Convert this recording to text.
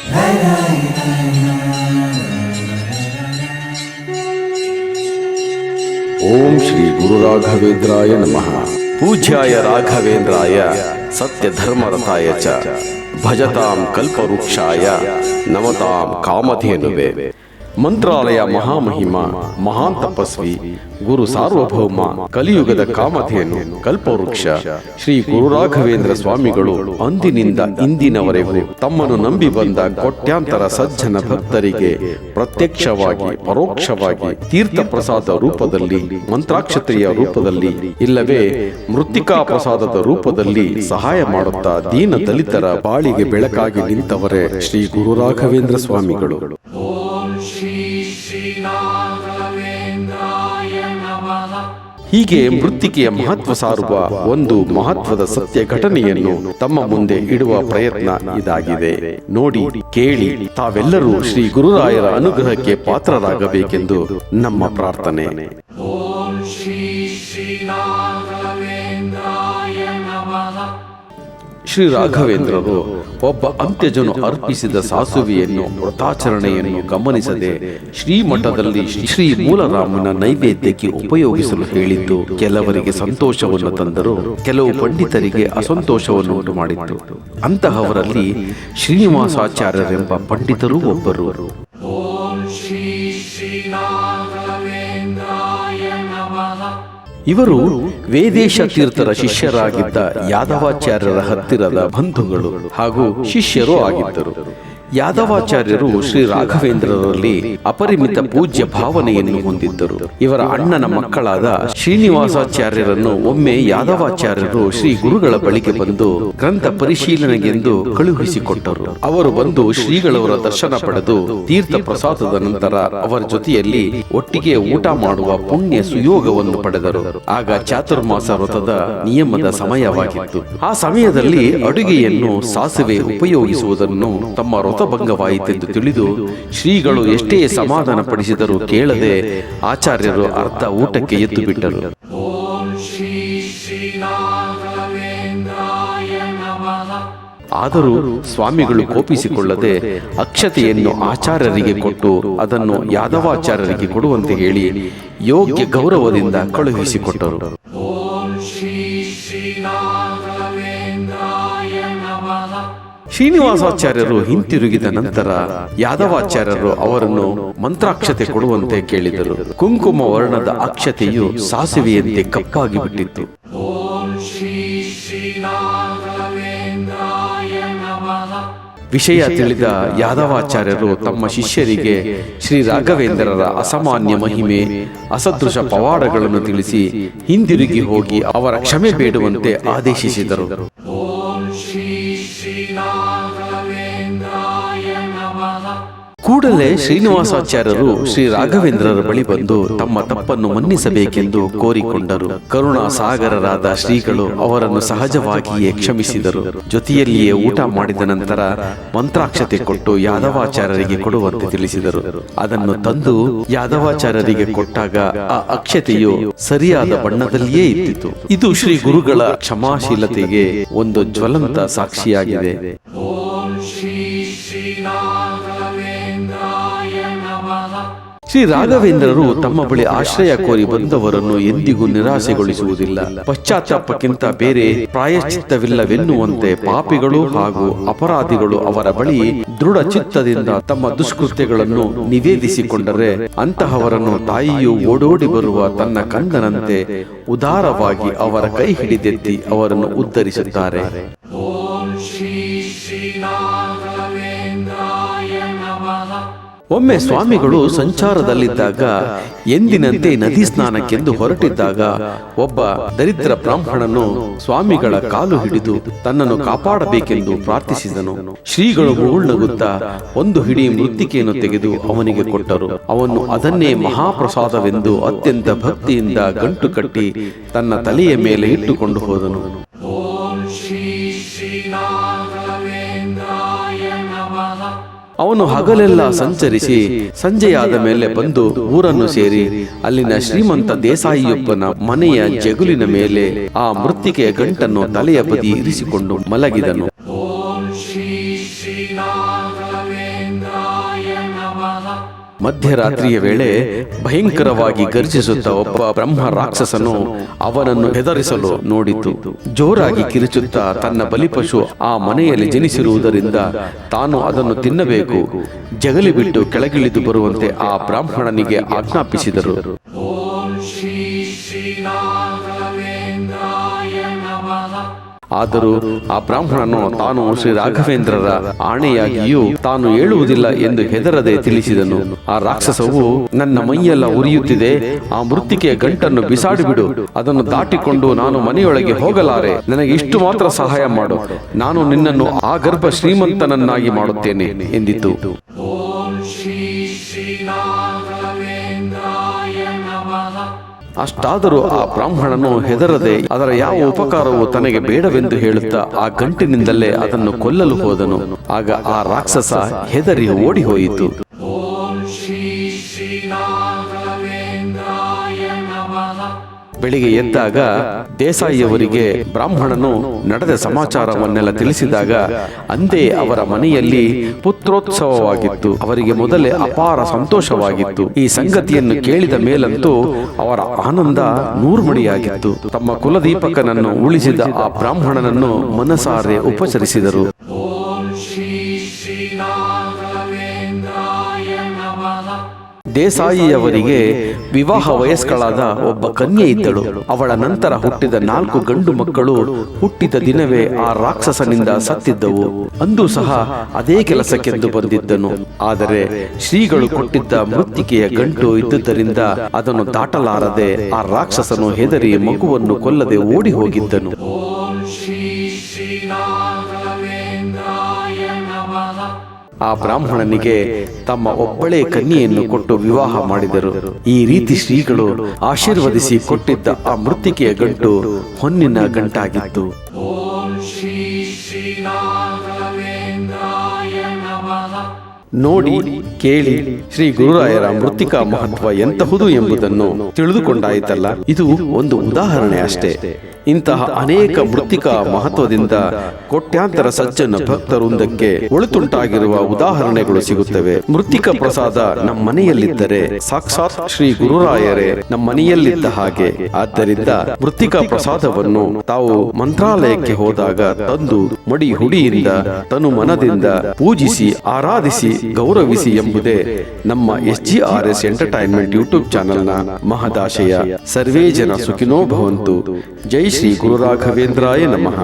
ओम श्री गुरु राघवेंद्राय नमः। पूज्याय राघवेंद्राय सत्य धर्मरताय च। भजताम कल्पवृक्षाय नमताम कामधेनुवे। ಮಂತ್ರಾಲಯ ಮಹಾಮಹಿಮ ಮಹಾನ್ ತಪಸ್ವಿ ಗುರು ಸಾರ್ವಭೌಮ ಕಲಿಯುಗದ ಕಾಮಧೇನು ಕಲ್ಪವೃಕ್ಷ ಶ್ರೀ ಗುರು ರಾಘವೇಂದ್ರ ಸ್ವಾಮಿಗಳು ಅಂದಿನಿಂದ ಇಂದಿನವರೆಗೂ ತಮ್ಮನ್ನು ನಂಬಿ ಬಂದ ಕೋಟ್ಯಾಂತರ ಸಜ್ಜನ ಭಕ್ತರಿಗೆ ಪ್ರತ್ಯಕ್ಷವಾಗಿ ಪರೋಕ್ಷವಾಗಿ ತೀರ್ಥ ಪ್ರಸಾದ ರೂಪದಲ್ಲಿ ಮಂತ್ರಾಕ್ಷತೆಯ ರೂಪದಲ್ಲಿ ಇಲ್ಲವೇ ಮೃತ್ತಿಕಾ ಪ್ರಸಾದದ ರೂಪದಲ್ಲಿ ಸಹಾಯ ಮಾಡುತ್ತಾ ದೀನ ದಲಿತರ ಬಾಳಿಗೆ ಬೆಳಕಾಗಿ ನಿಂತವರೇ ಶ್ರೀ ಗುರು ರಾಘವೇಂದ್ರ ಸ್ವಾಮಿಗಳು. ಹೀಗೆ ಮೃತ್ತಿಕೆಯ ಮಹತ್ವ ಸಾರುವ ಒಂದು ಮಹತ್ವದ ಸತ್ಯ ಘಟನೆಯನ್ನು ತಮ್ಮ ಮುಂದೆ ಇಡುವ ಪ್ರಯತ್ನ ಇದಾಗಿದೆ. ನೋಡಿ, ಕೇಳಿ, ತಾವೆಲ್ಲರೂ ಶ್ರೀ ಗುರುರಾಯರ ಅನುಗ್ರಹಕ್ಕೆ ಪಾತ್ರರಾಗಬೇಕೆಂದು ನಮ್ಮ ಪ್ರಾರ್ಥನೆ. ಶ್ರೀ ರಾಘವೇಂದ್ರರು ಒಬ್ಬ ಅಂತ್ಯಜನು ಅರ್ಪಿಸಿದ ಸಾಸುವೆಯನ್ನು ವ್ರತಾಚರಣೆಯನ್ನು ಗಮನಿಸದೆ ಶ್ರೀಮಠದಲ್ಲಿ ಶ್ರೀ ಮೂಲರಾಮನ ನೈವೇದ್ಯಕ್ಕೆ ಉಪಯೋಗಿಸಲು ಹೇಳಿದ್ದು ಕೆಲವರಿಗೆ ಸಂತೋಷವನ್ನು ತಂದರು. ಕೆಲವು ಪಂಡಿತರಿಗೆ ಅಸಂತೋಷವನ್ನು ಉಂಟು ಮಾಡಿತ್ತು ಅಂತಹವರಲ್ಲಿ ಶ್ರೀನಿವಾಸಾಚಾರ್ಯರೆಂಬ ಪಂಡಿತರೂ ಒಬ್ಬರು. ಇವರು ವೇದೇಶ ತೀರ್ಥರ ಶಿಷ್ಯರಾಗಿದ್ದ ಯಾದವಾಚಾರ್ಯರ ಹತ್ತಿರದ ಬಂಧುಗಳು ಹಾಗೂ ಶಿಷ್ಯರು ಆಗಿದ್ದರು. ಯಾದವಾಚಾರ್ಯರು ಶ್ರೀ ರಾಘವೇಂದ್ರರಲ್ಲಿ ಅಪರಿಮಿತ ಪೂಜ್ಯ ಭಾವನೆಯನ್ನು ಹೊಂದಿದ್ದರು. ಇವರ ಅಣ್ಣನ ಮಕ್ಕಳಾದ ಶ್ರೀನಿವಾಸಾಚಾರ್ಯರನ್ನು ಒಮ್ಮೆ ಯಾದವಾಚಾರ್ಯರು ಶ್ರೀ ಗುರುಗಳ ಬಳಿಗೆ ಬಂದು ಗ್ರಂಥ ಪರಿಶೀಲನೆಗೆಂದು ಕಳುಹಿಸಿಕೊಟ್ಟರು. ಅವರು ಬಂದು ಶ್ರೀಗಳವರ ದರ್ಶನ ಪಡೆದು ತೀರ್ಥ ಪ್ರಸಾದದ ನಂತರ ಅವರ ಜೊತೆಯಲ್ಲಿ ಒಟ್ಟಿಗೆ ಊಟ ಮಾಡುವ ಪುಣ್ಯ ಸುಯೋಗವನ್ನು ಪಡೆದರು. ಆಗ ಚಾತುರ್ಮಾಸ ವ್ರತದ ನಿಯಮದ ಸಮಯವಾಗಿತ್ತು. ಆ ಸಮಯದಲ್ಲಿ ಅಡುಗೆಯನ್ನು ಸಾಸಿವೆ ಉಪಯೋಗಿಸುವುದನ್ನು ತಮ್ಮ ವ್ರತಭಂಗವಾಯಿತೆಂದು ತಿಳಿದು ಶ್ರೀಗಳು ಎಷ್ಟೇ ಸಮಾಧಾನ ಪಡಿಸಿದರೂ ಕೇಳದೆ ಆಚಾರ್ಯರು ಅರ್ಧ ಊಟಕ್ಕೆ ಎದ್ದು ಬಿಟ್ಟರು. ಆದರೂ ಸ್ವಾಮಿಗಳು ಕೋಪಿಸಿಕೊಳ್ಳದೆ ಅಕ್ಷತೆಯನ್ನು ಆಚಾರ್ಯರಿಗೆ ಕೊಟ್ಟು ಅದನ್ನು ಯಾದವಾಚಾರ್ಯರಿಗೆ ಕೊಡುವಂತೆ ಹೇಳಿ ಯೋಗ್ಯ ಗೌರವದಿಂದ ಕಳುಹಿಸಿಕೊಟ್ಟರು. ಶ್ರೀನಿವಾಸಾಚಾರ್ಯರು ಹಿಂತಿರುಗಿದ ನಂತರ ಯಾದವಾಚಾರ್ಯರು ಅವರನ್ನು ಮಂತ್ರಾಕ್ಷತೆ ಕೊಡುವಂತೆ ಕೇಳಿದರು. ಕುಂಕುಮ ವರ್ಣದ ಅಕ್ಷತೆಯು ಸಾಸಿವೆಯಂತೆ ಕಪ್ಪಾಗಿ ಬಿಟ್ಟಿತ್ತು. ವಿಷಯ ತಿಳಿದ ಯಾದವಾಚಾರ್ಯರು ತಮ್ಮ ಶಿಷ್ಯರಿಗೆ ಶ್ರೀ ರಾಘವೇಂದ್ರರ ಅಸಾಮಾನ್ಯ ಮಹಿಮೆ, ಅಸದೃಶ ಪವಾಡಗಳನ್ನು ತಿಳಿಸಿ ಹಿಂದಿರುಗಿ ಹೋಗಿ ಅವರ ಕ್ಷಮೆ ಬೇಡುವಂತೆ ಆದೇಶಿಸಿದರು. Shri Shri Raghhavendra ಕೂಡಲೇ ಶ್ರೀನಿವಾಸಾಚಾರ್ಯರು ಶ್ರೀ ರಾಘವೇಂದ್ರರ ಬಳಿ ಬಂದು ತಮ್ಮ ತಪ್ಪನ್ನು ಮನ್ನಿಸಬೇಕೆಂದು ಕೋರಿಕೊಂಡರು. ಕರುಣಾ ಸಾಗರರಾದ ಶ್ರೀಗಳು ಅವರನ್ನು ಸಹಜವಾಗಿಯೇ ಕ್ಷಮಿಸಿದರು. ಜೊತೆಯಲ್ಲಿಯೇ ಊಟ ಮಾಡಿದ ನಂತರ ಮಂತ್ರಾಕ್ಷತೆ ಕೊಟ್ಟು ಯಾದವಾಚಾರ್ಯರಿಗೆ ಕೊಡುವಂತೆ ತಿಳಿಸಿದರು. ಅದನ್ನು ತಂದು ಯಾದವಾಚಾರ್ಯರಿಗೆ ಕೊಟ್ಟಾಗ ಆ ಅಕ್ಷತೆಯು ಸರಿಯಾದ ಬಣ್ಣದಲ್ಲಿಯೇ ಇದ್ದಿತು. ಇದು ಶ್ರೀ ಗುರುಗಳ ಕ್ಷಮಾಶೀಲತೆಗೆ ಒಂದು ಜ್ವಲಂತ ಸಾಕ್ಷಿಯಾಗಿದೆ. ಶ್ರೀ ರಾಘವೇಂದ್ರರು ತಮ್ಮ ಬಳಿ ಆಶ್ರಯ ಕೋರಿ ಬಂದವರನ್ನು ಎಂದಿಗೂ ನಿರಾಸೆಗೊಳಿಸುವುದಿಲ್ಲ ಪಶ್ಚಾತ್ತಾಪಕ್ಕಿಂತ ಬೇರೆ ಪ್ರಾಯಶ್ಚಿತ್ತವಿಲ್ಲವೆನ್ನುವಂತೆ ಪಾಪಿಗಳು ಹಾಗೂ ಅಪರಾಧಿಗಳು ಅವರ ಬಳಿ ದೃಢ ಚಿತ್ತದಿಂದ ತಮ್ಮ ದುಷ್ಕೃತ್ಯಗಳನ್ನು ನಿವೇದಿಸಿಕೊಂಡರೆ ಅಂತಹವರನ್ನು ತಾಯಿಯು ಓಡೋಡಿ ಬರುವ ತನ್ನ ಕಂದನಂತೆ ಉದಾರವಾಗಿ ಅವರ ಕೈ ಹಿಡಿದೆತ್ತಿ ಅವರನ್ನು ಉದ್ಧರಿಸುತ್ತಾರೆ. ಒಮ್ಮೆ ಸ್ವಾಮಿಗಳು ಸಂಚಾರದಲ್ಲಿದ್ದಾಗ ಎಂದಿನಂತೆ ನದಿ ಸ್ನಾನಕ್ಕೆಂದು ಹೊರಟಿದ್ದಾಗ ಒಬ್ಬ ದರಿದ್ರ ಬ್ರಾಹ್ಮಣನು ಸ್ವಾಮಿಗಳ ಕಾಲು ಹಿಡಿದು ತನ್ನನ್ನು ಕಾಪಾಡಬೇಕೆಂದು ಪ್ರಾರ್ಥಿಸಿದನು. ಶ್ರೀಗಳು ಮುಗುಳ್ನಗುತ್ತಾ ಒಂದು ಹಿಡಿ ಮೃತ್ತಿಕೆಯನ್ನು ತೆಗೆದು ಅವನಿಗೆ ಕೊಟ್ಟರು. ಅವನು ಅದನ್ನೇ ಮಹಾಪ್ರಸಾದವೆಂದು ಅತ್ಯಂತ ಭಕ್ತಿಯಿಂದ ಗಂಟು ಕಟ್ಟಿ ತನ್ನ ತಲೆಯ ಮೇಲೆ ಇಟ್ಟುಕೊಂಡು ಹೋದನು. ಅವನು ಹಗಲೆಲ್ಲ ಸಂಚರಿಸಿ ಸಂಜೆಯಾದ ಮೇಲೆ ಬಂದು ಊರನ್ನು ಸೇರಿ ಅಲ್ಲಿನ ಶ್ರೀಮಂತ ದೇಸಾಯಿಯೊಬ್ಬನ ಮನೆಯ ಜಗುಲಿನ ಮೇಲೆ ಆ ಮೃತ್ತಿಕೆಯ ಗಂಟನ್ನು ತಲೆಯ ಬದಿ ಇರಿಸಿಕೊಂಡು ಮಲಗಿದನು. ಮಧ್ಯರಾತ್ರಿಯ ವೇಳೆ ಭಯಂಕರವಾಗಿ ಗರ್ಜಿಸುತ್ತಾ ಒಬ್ಬ ಬ್ರಹ್ಮ ರಾಕ್ಷಸನು ಅವನನ್ನು ಹೆದರಿಸಲು ನೋಡಿತು. ಜೋರಾಗಿ ಕಿರುಚುತ್ತಾ ತನ್ನ ಬಲಿಪಶು ಆ ಮನೆಯಲ್ಲಿ ಜನಿಸಿರುವುದರಿಂದ ತಾನು ಅದನ್ನು ತಿನ್ನಬೇಕು. ಜಗಲಿ ಬಿಟ್ಟು ಕೆಳಗಿಳಿದು ಬರುವಂತೆ ಆ ಬ್ರಾಹ್ಮಣನಿಗೆ ಆಜ್ಞಾಪಿಸಿದರು. ಆದರೂ ಆ ಬ್ರಾಹ್ಮಣನು ತಾನು ಶ್ರೀ ರಾಘವೇಂದ್ರರ ಆಣೆಯಾಗಿಯೂ ತಾನು ಹೇಳುವುದಿಲ್ಲ ಎಂದು ಹೆದರದೆ ತಿಳಿಸಿದನು. ಆ ರಾಕ್ಷಸವು ನನ್ನ ಮೈಯೆಲ್ಲ ಉರಿಯುತ್ತಿದೆ, ಆ ಮೃತ್ತಿಕೆಯ ಗಂಟನ್ನು ಬಿಸಾಡಿಬಿಡು, ಅದನ್ನು ದಾಟಿಕೊಂಡು ನಾನು ಮನೆಯೊಳಗೆ ಹೋಗಲಾರೆ, ನನಗೆ ಇಷ್ಟು ಮಾತ್ರ ಸಹಾಯ ಮಾಡು, ನಾನು ನಿನ್ನನ್ನು ಆ ಗರ್ಭ ಶ್ರೀಮಂತನನ್ನಾಗಿ ಮಾಡುತ್ತೇನೆ ಎಂದಿತು. ಅಷ್ಟಾದರೂ ಆ ಬ್ರಾಹ್ಮಣನು ಹೆದರದೆ ಅದರ ಯಾವ ಉಪಕಾರವು ತನಗೆ ಬೇಡವೆಂದು ಹೇಳುತ್ತಾ ಆ ಗಂಟಿನಿಂದಲೇ ಅದನ್ನು ಕೊಲ್ಲಲು ಹೋದನು. ಆಗ ಆ ರಾಕ್ಷಸ ಹೆದರಿ ಓಡಿ ಹೋಯಿತು ಬೆಳಿಗ್ಗೆ ಎದ್ದಾಗ ದೇಸಾಯಿಯವರಿಗೆ ಬ್ರಾಹ್ಮಣನು ನಡೆದ ಸಮಾಚಾರವನ್ನೆಲ್ಲ ತಿಳಿಸಿದಾಗ ಅಂದೇ ಅವರ ಮನೆಯಲ್ಲಿ ಪುತ್ರೋತ್ಸವವಾಗಿತ್ತು. ಅವರಿಗೆ ಮೊದಲೇ ಅಪಾರ ಸಂತೋಷವಾಗಿತ್ತು. ಈ ಸಂಗತಿಯನ್ನು ಕೇಳಿದ ಮೇಲಂತೂ ಅವರ ಆನಂದ ನೂರ್ಮಡಿಯಾಗಿತ್ತು. ತಮ್ಮ ಕುಲದೀಪಕನನ್ನು ಉಳಿಸಿದ ಆ ಬ್ರಾಹ್ಮಣನನ್ನು ಮನಸಾರೆ ಉಪಚರಿಸಿದರು. ದೇಸಾಯಿಯವರಿಗೆ ವಿವಾಹ ವಯಸ್ಕಳಾದ ಒಬ್ಬ ಕನ್ಯೆ ಇದ್ದಳು. ಅವಳ ನಂತರ ಹುಟ್ಟಿದ ನಾಲ್ಕು ಗಂಡು ಮಕ್ಕಳು ಹುಟ್ಟಿದ ದಿನವೇ ಆ ರಾಕ್ಷಸನಿಂದ ಸತ್ತಿದ್ದವು. ಅಂದು ಸಹ ಅದೇ ಕೆಲಸಕ್ಕೆಂದು ಬಂದಿದ್ದನು. ಆದರೆ ಶ್ರೀಗಳು ಕೊಟ್ಟಿದ್ದ ಮೃತ್ತಿಕೆಯ ಗಂಟು ಇದ್ದುದರಿಂದ ಅದನ್ನು ದಾಟಲಾರದೆ ಆ ರಾಕ್ಷಸನು ಹೆದರಿ ಮಗುವನ್ನು ಕೊಲ್ಲದೆ ಓಡಿ ಹೋಗಿದ್ದನು. ಆ ಬ್ರಾಹ್ಮಣನಿಗೆ ತಮ್ಮ ಒಬ್ಬಳೇ ಕನ್ನಿಯನ್ನು ಕೊಟ್ಟು ವಿವಾಹ ಮಾಡಿದರು. ಈ ರೀತಿ ಶ್ರೀಗಳು ಆಶೀರ್ವದಿಸಿ ಕೊಟ್ಟಿದ್ದ ಆ ಮೃತ್ತಿಕೆಯ ಗಂಟು ಹೊನ್ನಿನ ಗಂಟಾಗಿತ್ತು. ನೋಡಿ ಕೇಳಿ ಶ್ರೀ ಗುರುರಾಯರ ಮೃತ್ತಿಕಾ ಮಹತ್ವ ಎಂತಹುದು ಎಂಬುದನ್ನು ತಿಳಿದುಕೊಂಡಾಯಿತಲ್ಲ? ಇದು ಒಂದು ಉದಾಹರಣೆ ಅಷ್ಟೇ. ಇಂತಹ ಅನೇಕ ಮೃತ್ತಿಕಾ ಮಹತ್ವದಿಂದ ಕೋಟ್ಯಾಂತರ ಸಜ್ಜನ ಭಕ್ತರುಂದಕ್ಕೆ ಒಳಿತುಂಟಾಗಿರುವ ಉದಾಹರಣೆಗಳು ಸಿಗುತ್ತವೆ. ಮೃತ್ತಿಕ ಪ್ರಸಾದ ನಮ್ಮ ಮನೆಯಲ್ಲಿದ್ದರೆ ಸಾಕ್ಷಾತ್ ಶ್ರೀ ಗುರುರಾಯರೇ ನಮ್ಮ ಮನೆಯಲ್ಲಿದ್ದ ಹಾಗೆ. ಆದ್ದರಿಂದ ಮೃತ್ತಿಕ ಪ್ರಸಾದವನ್ನು ತಾವು ಮಂತ್ರಾಲಯಕ್ಕೆ ಹೋದಾಗ ತಂದು ಮಡಿ ಹುಡಿಯಿಂದ ತನು ಮನದಿಂದ ಪೂಜಿಸಿ ಆರಾಧಿಸಿ ಗೌರವಿಸಿ ಎಂಬುದೇ ನಮ್ಮ S G R S entertainment YouTube ಚಾನೆಲ್ನ ಮಹದಾಶಯ ಸರ್ವೇ ಜನ ಸುಖಿನೋ ಭವಂತು. ಜೈ ಶ್ರೀ ಗುರು ರಾಘವೇಂದ್ರಾಯ ನಮಃ